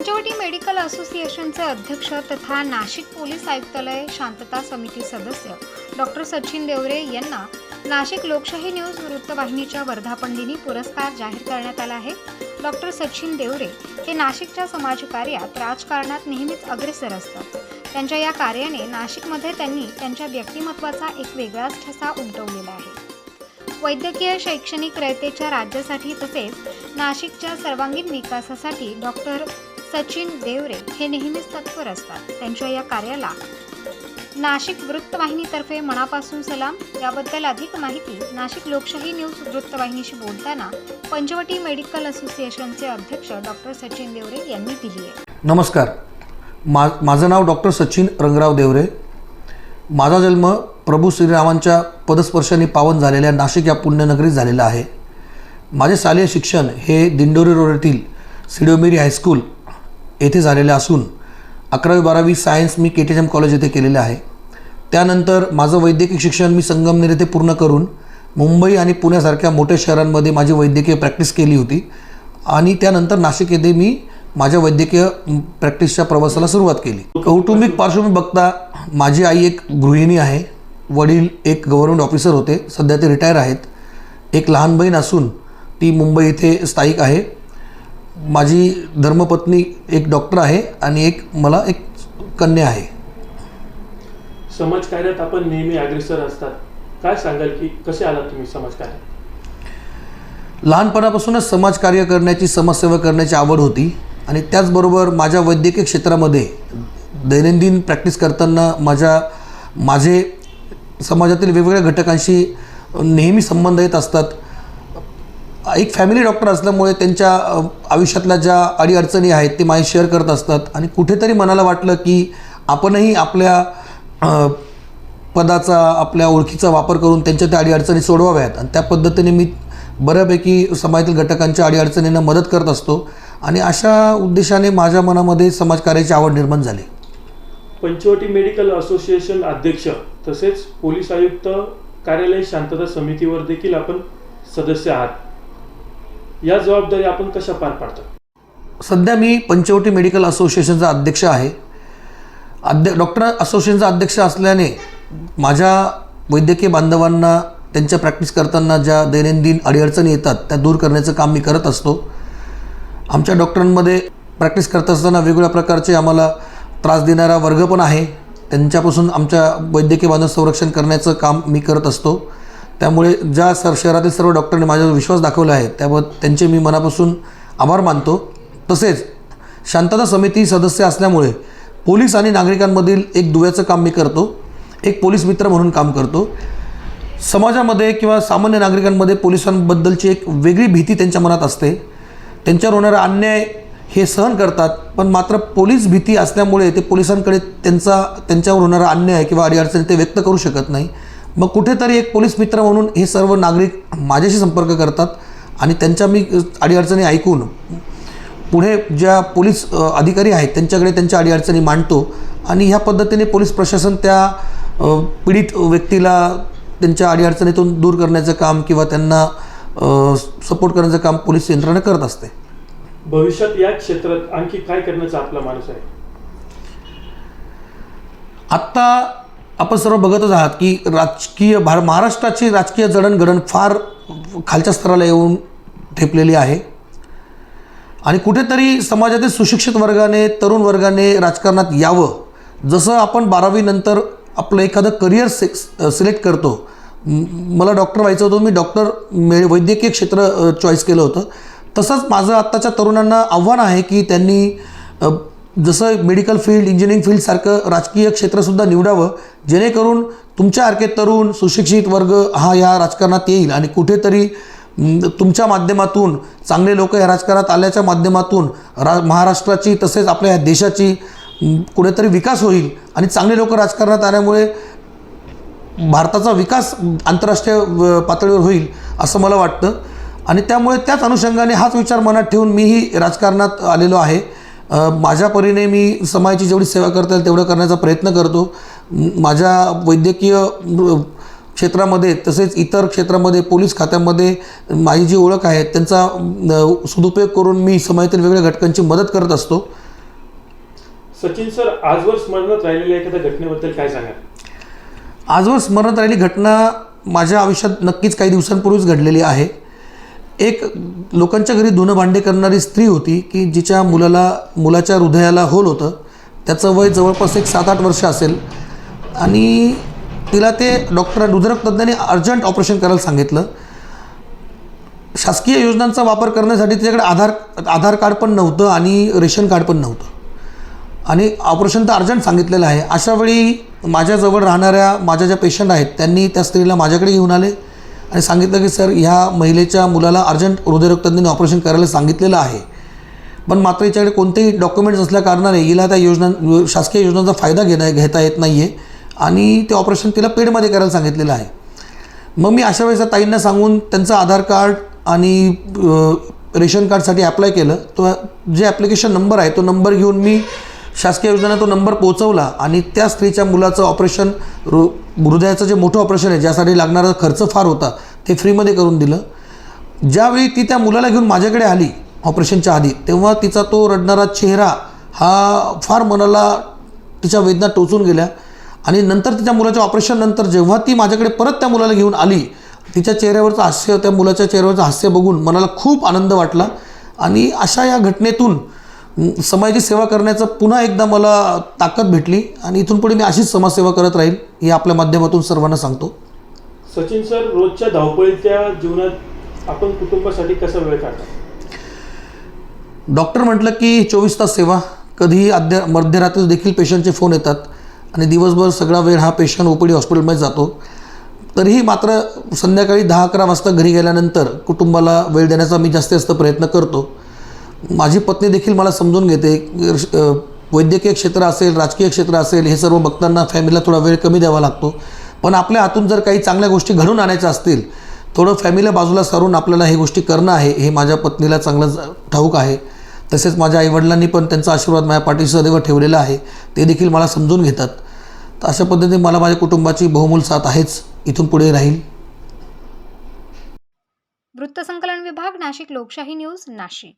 Panchavati medical असोसिएशनचे अध्यक्ष तथा नाशिक पोलीस आयुक्तालय शांतता समिती सदस्य डॉक्टर सचिन देवरे यांना नाशिक लोकशाही न्यूज वृत्तवाहिनीच्या वर्धापनदिनी पुरस्कार जाहीर करण्यात आला आहे. डॉक्टर सचिन देवरे हे नाशिकच्या समाजकार्यात राजकारणात नेहमीच अग्रेसर असतात. त्यांच्या या कार्याने नाशिकमध्ये त्यांनी त्यांच्या व्यक्तिमत्वाचा एक वेगळाच ठसा उमटवलेला आहे. वैद्यकीय शैक्षणिक रयतेच्या राज्यासाठी तसेच नाशिकच्या सर्वांगीण विकासासाठी डॉक्टर सचिन देवरे हे नेहमीच तत्पर असतात. त्यांच्या या कार्याला नाशिक वृत्तवाहिनीतर्फे मनापासून सलाम. याबद्दल अधिक माहिती नाशिक लोकशाही न्यूज वृत्तवाहिनीशी बोलताना पंचवटी मेडिकल असोसिएशनचे अध्यक्ष डॉक्टर सचिन देवरे यांनी दिली आहे. नमस्कार. मा माझं नाव डॉक्टर सचिन रंगराव देवरे. माझा जन्म प्रभू श्रीरामांच्या पदस्पर्शाने पावन झालेल्या नाशिक या पुण्यनगरीत झालेला आहे. माझे शालेय शिक्षण हे दिंडोरी रोडतील सिडोमेरी हायस्कूल येथे झालेले असून अकरावी बारावी सायन्स मी के टी एम कॉलेज येथे केलेले आहे. त्यानंतर माझं वैद्यकीय शिक्षण मी संगमनेर येथे पूर्ण करून मुंबई आणि पुण्यासारख्या मोठ्या शहरांमध्ये माझी वैद्यकीय प्रॅक्टिस केली होती आणि त्यानंतर नाशिक येथे मी माझ्या वैद्यकीय प्रॅक्टिसच्या प्रवासाला सुरुवात केली. कौटुंबिक पार्श्वभूमी बघता माझी आई एक गृहिणी आहे. वडील एक गव्हर्नमेंट ऑफिसर होते. सध्या ते रिटायर आहेत. एक लहान बहीण असून ती मुंबई इथे स्थायिक आहे. माझी धर्मपत्नी एक डॉक्टर आहे आणि एक मला एक कन्या आहे. समाजकार्यात आपण नेहमी अग्रेसर असतात. काय सांगाल की कसे आलात तुम्ही समाजकार्यात? लहानपणापासूनच समाजकार्य करण्याची समाजसेवा करण्याची आवड होती आणि त्याचबरोबर माझ्या वैद्यकीय क्षेत्रामध्ये दैनंदिन प्रॅक्टिस करताना माझ्या माझे समाजातील वेगवेगळ्या घटकांशी नेहमी संबंध येत असतात. एक फॅमिली डॉक्टर असल्यामुळे त्यांच्या आयुष्यातल्या ज्या अडीअडचणी आहेत ते माझे शेअर करत असतात. आणि कुठेतरी मनाला वाटलं की आपणही आपल्या पदाचा आपल्या ओळखीचा वापर करून त्यांच्या त्या अडीअडचणी सोडवाव्यात. आणि त्या पद्धतीने मी बऱ्यापैकी समाजातील घटकांच्या अडीअडचणींना मदत करत असतो. आणि अशा उद्देशाने माझ्या मनामध्ये समाजकार्याची आवड निर्माण झाली. पंचवटी मेडिकल असोसिएशन अध्यक्ष तसेच पोलीस आयुक्त कार्यालय शांतता समितीवर देखील आपण सदस्य आहात. या जबाबदारी आपण कशा पार पाडतो? सध्या मी पंचवटी मेडिकल असोसिएशनचा अध्यक्ष आहे. अध्य डॉक्टर असोसिएशनचा अध्यक्ष असल्याने माझ्या वैद्यकीय बांधवांना त्यांच्या प्रॅक्टिस करताना ज्या दैनंदिन अडीअडचणी येतात त्या दूर करण्याचं काम मी करत असतो. आमच्या डॉक्टरांमध्ये प्रॅक्टिस करत असताना वेगवेगळ्या प्रकारचे आम्हाला त्रास देणारा वर्ग पण आहे. त्यांच्यापासून आमच्या वैद्यकीय बांधव संरक्षण करण्याचं काम मी करत असतो. त्यामुळे ज्या सर शहरातील सर्व डॉक्टरांनी माझ्यावर विश्वास दाखवला आहे त्याबद्दल त्यांचे मी मनापासून आभार मानतो. तसेच शांतता समिती सदस्य असल्यामुळे पोलीस आणि नागरिकांमधील एक दुव्याचं काम मी करतो. एक पोलीस मित्र म्हणून काम करतो. समाजामध्ये किंवा सामान्य नागरिकांमध्ये पोलिसांबद्दलची एक वेगळी भीती त्यांच्या मनात असते. त्यांच्यावर होणारा अन्याय हे सहन करतात पण मात्र पोलीस भीती असल्यामुळे ते पोलिसांकडे त्यांचा त्यांच्यावर होणारा अन्याय किंवा अडीअडचणी ते व्यक्त करू शकत नाही. मग कुठेतरी एक पोलीस मित्र म्हणून हे सर्व नागरिक माझ्याशी संपर्क करतात आणि त्यांच्या मी अडीअडचणी ऐकून पुढे ज्या पोलीस अधिकारी आहेत त्यांच्याकडे त्यांच्या अडीअडचणी मांडतो आणि ह्या पद्धतीने पोलीस प्रशासन त्या पीडित व्यक्तीला त्यांच्या अडीअडचणीतून दूर करण्याचं काम किंवा त्यांना सपोर्ट करण्याचं काम पोलीस यंत्रणा करत असते. भविष्यात या क्षेत्रात आणखी काय करण्याचा आपला माणूस आहे? आत्ता आपण सर्व बघतच आहात की राजकीय भार महाराष्ट्राची राजकीय जडणघडण फार खालच्या स्तराला येऊन ठेपलेली आहे. आणि कुठेतरी समाजातील सुशिक्षित वर्गाने तरुण वर्गाने राजकारणात यावं. जसं आपण बारावीनंतर आपलं एखादं करिअर से सिलेक्ट करतो. मला डॉक्टर व्हायचं होतं मी डॉक्टर मे वैद्यकीय क्षेत्र चॉईस केलं होतं. तसंच माझं आत्ताच्या तरुणांना आव्हान आहे की त्यांनी जसं मेडिकल फील्ड इंजिनिअरिंग फील्डसारखं राजकीय क्षेत्रसुद्धा निवडावं जेणेकरून तुमच्यासारखे तरुण सुशिक्षित वर्ग हा या राजकारणात येईल. आणि कुठेतरी तुमच्या माध्यमातून चांगले लोक या राजकारणात आल्याच्या माध्यमातून रा महाराष्ट्राची तसेच आपल्या ह्या देशाची कुठेतरी विकास होईल. आणि चांगले लोक राजकारणात आल्यामुळे भारताचा विकास आंतरराष्ट्रीय व- पातळीवर होईल असं मला वाटतं. आणि त्यामुळे त्याच अनुषंगाने हाच विचार मनात ठेवून मीही राजकारणात आलेलो आहे. माझ्या परीने मी समाजाची जेवढी सेवा करता येईल तेवढं करण्याचा प्रयत्न करतो. माझ्या वैद्यकीय क्षेत्रामध्ये तसेच इतर क्षेत्रामध्ये पोलीस खात्यामध्ये माझी जी ओळख आहे त्यांचा सदुपयोग करून मी समाजातील वेगवेगळ्या घटकांची मदत करत असतो. सचिन सर आजवर स्मरणात राहिलेल्या एखाद्या घटनेबद्दल काय सांगाल? आजवर स्मरणात राहिली घटना माझ्या आयुष्यात नक्कीच काही दिवसांपूर्वीच घडलेली आहे. एक लोकांच्या घरी धुणं भांडे करणारी स्त्री होती की जिच्या मुलाला मुलाच्या हृदयाला होल होतं. त्याचं वय जवळपास एक सात आठ वर्ष असेल. आणि तिला ते डॉक्टर रुद्रक तज्ज्ञांनी अर्जंट ऑपरेशन करायला सांगितलं. शासकीय योजनांचा वापर करण्यासाठी तिच्याकडे आधार आधार कार्ड पण नव्हतं आणि रेशन कार्ड पण नव्हतं. आणि ऑपरेशन तर अर्जंट सांगितलेलं आहे. अशावेळी माझ्याजवळ राहणाऱ्या माझ्या ज्या पेशंट आहेत त्यांनी त्या स्त्रीला माझ्याकडे घेऊन आले. आणि सांगितलं की सर ह्या महिलेच्या मुलाला अर्जंट हृदयरोग ऑपरेशन करायला सांगितलेलं आहे. पण मात्र याच्याकडे कोणतेही डॉक्युमेंट्स असल्या कारणाने हिला त्या योजना शासकीय योजनांचा फायदा घेणं घेता येत नाही आहे आणि ते ऑपरेशन तिला पेडमध्ये करायला सांगितलेलं आहे. मग मी अशा वेळेस ताईंना सांगून त्यांचं आधार कार्ड आणि रेशन कार्डसाठी अप्लाय केलं. तो जे ॲप्लिकेशन नंबर आहे तो नंबर घेऊन मी शासकीय योजनेला तो नंबर पोचवला आणि त्या स्त्रीच्या मुलाचं ऑपरेशन हृ हृदयाचं जे मोठं ऑपरेशन आहे ज्यासाठी लागणारा खर्च फार होता ते फ्रीमध्ये करून दिलं. ज्यावेळी ती त्या मुलाला घेऊन माझ्याकडे आली ऑपरेशनच्या आधी तेव्हा तिचा तो रडणारा चेहरा हा फार मनाला तिच्या वेदना टोचून गेल्या. आणि नंतर तिच्या मुलाच्या ऑपरेशननंतर जेव्हा ती माझ्याकडे परत त्या मुलाला घेऊन आली तिच्या चेहऱ्यावरचं हास्य त्या मुलाच्या चेहऱ्यावरचं हास्य बघून मनाला खूप आनंद वाटला. आणि अशा या घटनेतून समाजाची सेवा करण्याचं पुन्हा एकदा मला ताकद भेटली आणि इथून पुढे मी अशीच समाजसेवा करत राहील हे आपल्या माध्यमातून सर्वांना सांगतो. सचिन सर रोजच्या धावपळीच्या जीवनात आपण कुटुंबासाठी कसा वेळ काढता? डॉक्टर म्हटलं की चोवीस तास सेवा कधीही अध्या मध्यरात्री देखील पेशंटचे फोन येतात आणि दिवसभर सगळा वेळ हा पेशंट ओ पी डी हॉस्पिटलमध्ये जातो. तरीही मात्र संध्याकाळी दहा अकरा वाजता घरी गेल्यानंतर कुटुंबाला वेळ देण्याचा मी जास्तीत जास्त प्रयत्न करतो. माझी पत्नी देखील मला समजून घेते वैद्यकीय क्षेत्र असेल राजकीय क्षेत्र असेल हे सर्व बघताना फॅमिलीला थोडा वेळ कमी द्यावा लागतो. पण आपल्या हातून जर काही चांगल्या गोष्टी घडून आणायच्या असतील थोडं फॅमिलीला बाजूला सारून आपल्याला हे गोष्टी करणं आहे हे माझ्या पत्नीला चांगलं ठाऊक आहे. तसेच माझ्या आईवडिलांनी पण त्यांचा आशीर्वाद माझ्या पाठीशी सदैव ठेवलेला आहे ते देखील मला समजून घेतात. तर अशा पद्धतीने मला माझ्या कुटुंबाची बहुमूल साथ आहेच इथून पुढे राहील. वृत्तसंकलन विभाग नाशिक लोकशाही न्यूज नाशिक.